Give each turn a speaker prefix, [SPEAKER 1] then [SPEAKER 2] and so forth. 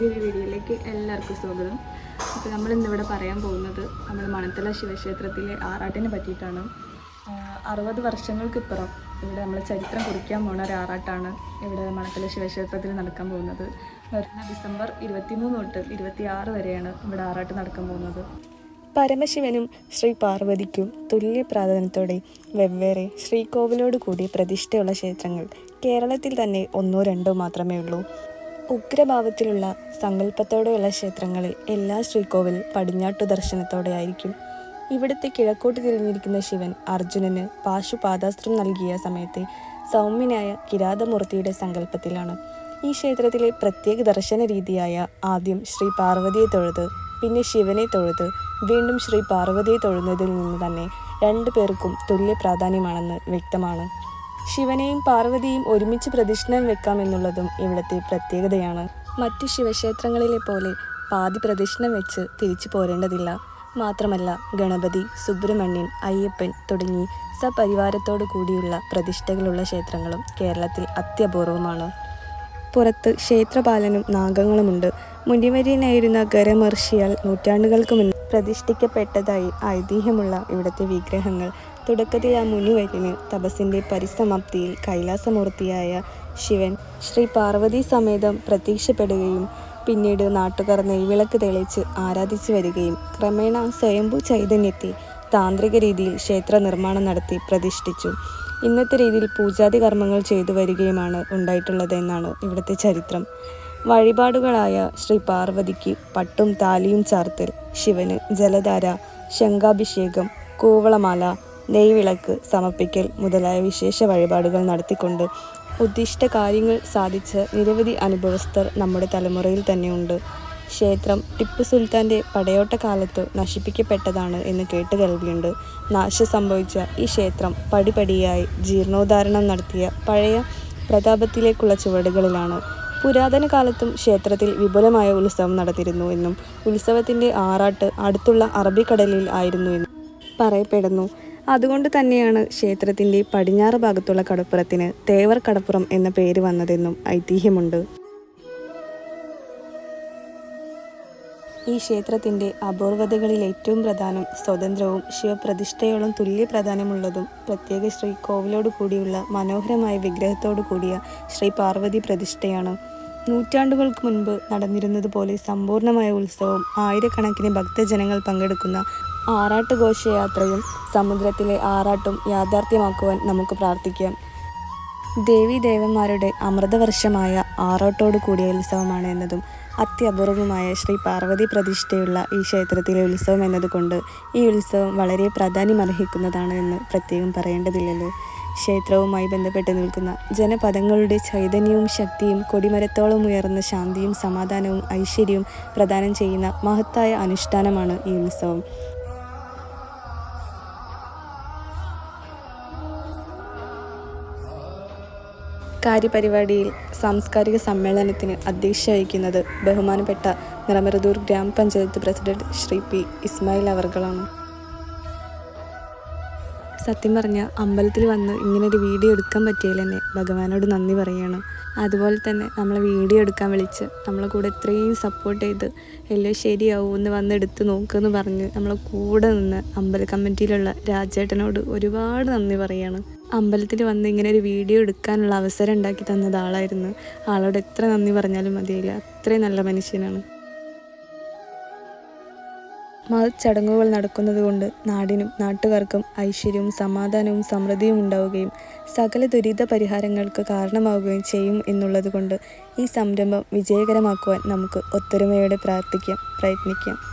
[SPEAKER 1] ചാനലിലേക്ക് എല്ലാവർക്കും സ്വാഗതം. അപ്പോൾ നമ്മൾ ഇന്നിവിടെ പറയാൻ പോകുന്നത് നമ്മൾ മണത്തല ശിവക്ഷേത്രത്തിലെ ആറാട്ടിനെ പറ്റിയിട്ടാണ്. അറുപത് വർഷങ്ങൾക്കിപ്പുറം ഇവിടെ നമ്മൾ ചരിത്രം കുറിക്കാൻ പോകുന്ന ഒരു ആറാട്ടാണ് ഇവിടെ മണത്തല ശിവക്ഷേത്രത്തിൽ നടക്കാൻ പോകുന്നത്. വരുന്ന ഡിസംബർ ഇരുപത്തിമൂന്ന് തൊട്ട് ഇരുപത്തിയാറ് വരെയാണ് ഇവിടെ ആറാട്ട് നടക്കാൻ പോകുന്നത്.
[SPEAKER 2] പരമശിവനും ശ്രീ പാർവതിക്കും തുല്യ പ്രാധാന്യത്തോടെ വെവ്വേറെ ശ്രീകോവിലോട് കൂടി പ്രതിഷ്ഠയുള്ള ക്ഷേത്രങ്ങൾ കേരളത്തിൽ തന്നെ ഒന്നോ രണ്ടോ മാത്രമേ ഉള്ളൂ. ഉഗ്രഭാവത്തിലുള്ള സങ്കല്പത്തോടെയുള്ള ക്ഷേത്രങ്ങളിൽ എല്ലാ ശ്രീകോവിൽ പടിഞ്ഞാട്ടു ദർശനത്തോടെയായിരിക്കും. ഇവിടുത്തെ കിഴക്കോട്ട് തിരിഞ്ഞിരിക്കുന്ന ശിവൻ അർജുനന് പാശുപാദാസ്ത്രം നൽകിയ സമയത്തെ സൗമ്യനായ കിരാതമൂർത്തിയുടെ സങ്കല്പത്തിലാണ്. ഈ ക്ഷേത്രത്തിലെ പ്രത്യേക ദർശന രീതിയായ ആദ്യം ശ്രീ പാർവതിയെ തൊഴുത് പിന്നെ ശിവനെ തൊഴുത് വീണ്ടും ശ്രീ പാർവതിയെ തൊഴുന്നതിൽ നിന്ന് തന്നെ രണ്ടു പേർക്കും തുല്യ പ്രാധാന്യമാണെന്ന് വ്യക്തമാണ്. ശിവനെയും പാർവതിയും ഒരുമിച്ച് പ്രദക്ഷിണം വെക്കാമെന്നുള്ളതും ഇവിടുത്തെ പ്രത്യേകതയാണ്. മറ്റു ശിവക്ഷേത്രങ്ങളിലെ പോലെ പാതി പ്രദക്ഷിണം വെച്ച് തിരിച്ചു പോരേണ്ടതില്ല. മാത്രമല്ല ഗണപതി സുബ്രഹ്മണ്യൻ അയ്യപ്പൻ തുടങ്ങി സപരിവാരത്തോടു കൂടിയുള്ള പ്രതിഷ്ഠകളുള്ള ക്ഷേത്രങ്ങളും കേരളത്തിൽ അത്യപൂർവമാണ്. പുറത്ത് ക്ഷേത്രപാലനും നാഗങ്ങളുമുണ്ട്. മുനിവര്യനായിരുന്ന ഗരമർഷിയാൽ നൂറ്റാണ്ടുകൾക്ക് മുൻപ് പ്രതിഷ്ഠിക്കപ്പെട്ടതായി ഐതിഹ്യമുള്ള ഇവിടുത്തെ വിഗ്രഹങ്ങൾ തുടക്കത്തിൽ ആ മുനിവര്യന് തപസ്സിന്റെ പരിസമാപ്തിയിൽ കൈലാസമൂർത്തിയായ ശിവൻ ശ്രീ പാർവതി സമേതം പ്രത്യക്ഷപ്പെടുകയും പിന്നീട് നാട്ടുകാർ നെയ്വിളക്ക് തെളിച്ച് ആരാധിച്ചു വരികയും ക്രമേണ സ്വയംഭൂ ചൈതന്യത്തെ താന്ത്രിക രീതിയിൽ ക്ഷേത്ര നിർമ്മാണം നടത്തി പ്രതിഷ്ഠിച്ചു. ഇന്നത്തെ രീതിയിൽ പൂജാതി കർമ്മങ്ങൾ ചെയ്തു വരികയുമാണ് ഉണ്ടായിട്ടുള്ളത് എന്നാണ് ഇവിടുത്തെ ചരിത്രം. വഴിപാടുകളായ ശ്രീ പാർവതിക്ക് പട്ടും താലിയും ചാർത്തൽ ശിവന് ജലധാര ശംഖാഭിഷേകം കൂവളമാല നെയ്വിളക്ക് സമർപ്പിക്കൽ മുതലായ വിശേഷ വഴിപാടുകൾ നടത്തിക്കൊണ്ട് ഉദ്ദിഷ്ട കാര്യങ്ങൾ സാധിച്ച നിരവധി അനുഭവസ്ഥർ നമ്മുടെ തലമുറയിൽ തന്നെയുണ്ട്. ക്ഷേത്രം ടിപ്പു സുൽത്താന്റെ പടയോട്ട കാലത്ത് നശിപ്പിക്കപ്പെട്ടതാണ് എന്ന് കേട്ട് കേൾവിയുണ്ട് നാശം സംഭവിച്ച ഈ ക്ഷേത്രം പടിപടിയായി ജീർണോദ്ധാരണം നടത്തിയ പഴയ പ്രതാപത്തിലേക്കുള്ള ചുവടുകളിലാണ്. പുരാതന കാലത്തും ക്ഷേത്രത്തിൽ വിപുലമായ ഉത്സവം നടത്തിയിരുന്നു എന്നും ഉത്സവത്തിന്റെ ആറാട്ട് അടുത്തുള്ള അറബിക്കടലിൽ ആയിരുന്നു എന്നും പറയപ്പെടുന്നു. അതുകൊണ്ട് തന്നെയാണ് ക്ഷേത്രത്തിന്റെ പടിഞ്ഞാറ് ഭാഗത്തുള്ള കടപ്പുറത്തിന് തേവർ കടപ്പുറം എന്ന പേര് വന്നതെന്നും ഐതിഹ്യമുണ്ട്. ഈ ക്ഷേത്രത്തിന്റെ അപൂർവതകളിൽ ഏറ്റവും പ്രധാനം സ്വതന്ത്രവും ശിവപ്രതിഷ്ഠയോളം തുല്യ പ്രാധാന്യമുള്ളതും പ്രത്യേക ശ്രീ കോവിലോട് കൂടിയുള്ള മനോഹരമായ വിഗ്രഹത്തോടു കൂടിയ ശ്രീ പാർവതി പ്രതിഷ്ഠയാണ്. നൂറ്റാണ്ടുകൾക്ക് മുൻപ് നടന്നിരുന്നതുപോലെ സമ്പൂർണമായ ഉത്സവം ആയിരക്കണക്കിന് ഭക്തജനങ്ങൾ പങ്കെടുക്കുന്ന ആറാട്ട് ഘോഷയാത്രയും സമുദ്രത്തിലെ ആറാട്ടും യാഥാർത്ഥ്യമാക്കുവാൻ നമുക്ക് പ്രാർത്ഥിക്കാം. ദേവി ദേവന്മാരുടെ അമൃതവർഷമായ ആറോട്ടോട് കൂടിയ ഉത്സവമാണ് എന്നതും അത്യപൂർവമായ ശ്രീ പാർവതി പ്രതിഷ്ഠയുള്ള ഈ ക്ഷേത്രത്തിലെ ഉത്സവം എന്നതുകൊണ്ട് ഈ ഉത്സവം വളരെ പ്രാധാന്യമർഹിക്കുന്നതാണ് എന്ന് പ്രത്യേകം പറയേണ്ടതില്ലല്ലോ. ക്ഷേത്രവുമായി ബന്ധപ്പെട്ട് നിൽക്കുന്ന ജനപദങ്ങളുടെ ചൈതന്യവും ശക്തിയും കൊടിമരത്തോളം ഉയർന്ന ശാന്തിയും സമാധാനവും ഐശ്വര്യവും പ്രദാനം ചെയ്യുന്ന മഹത്തായ അനുഷ്ഠാനമാണ് ഈ ഉത്സവം. കാര്യപരിപാടിയിൽ സാംസ്കാരിക സമ്മേളനത്തിന് അധ്യക്ഷ വഹിക്കുന്നത് ബഹുമാനപ്പെട്ട നിറമരുതൂർ ഗ്രാമപഞ്ചായത്ത് പ്രസിഡന്റ് ശ്രീ പി ഇസ്മായിൽ അവർകളാണ്. സത്യം പറഞ്ഞാൽ അമ്പലത്തിൽ വന്ന് ഇങ്ങനൊരു വീഡിയോ എടുക്കാൻ പറ്റിയതിൽ തന്നെ ഭഗവാനോട് നന്ദി പറയുകയാണ് അതുപോലെ തന്നെ നമ്മളെ വീഡിയോ എടുക്കാൻ വിളിച്ച് നമ്മളെ കൂടെ ഇത്രയും സപ്പോർട്ട് ചെയ്ത് എല്ലാം ശരിയാവും എന്ന് വന്ന് എടുത്ത് നോക്കുമെന്ന് പറഞ്ഞ് നമ്മളെ കൂടെ നിന്ന് അമ്പല കമ്മിറ്റിയിലുള്ള രാജേട്ടനോട് ഒരുപാട് നന്ദി പറയുകയാണ് അമ്പലത്തിൽ വന്ന് ഇങ്ങനെ ഒരു വീഡിയോ എടുക്കാനുള്ള അവസരം ഉണ്ടാക്കി തന്നത് ആളായിരുന്നു. ആളോട് എത്ര നന്ദി പറഞ്ഞാലും മതിയില്ല അത്രയും നല്ല മനുഷ്യനാണ്. മതച്ചടങ്ങുകൾ നടക്കുന്നത് കൊണ്ട് നാടിനും നാട്ടുകാർക്കും ഐശ്വര്യവും സമാധാനവും സമൃദ്ധിയും ഉണ്ടാവുകയും സകല ദുരിത പരിഹാരങ്ങൾക്ക് കാരണമാവുകയും ചെയ്യും എന്നുള്ളത് കൊണ്ട് ഈ സംരംഭം വിജയകരമാക്കുവാൻ നമുക്ക് ഒത്തൊരുമയോടെ പ്രാർത്ഥിക്കാം പ്രയത്നിക്കാം.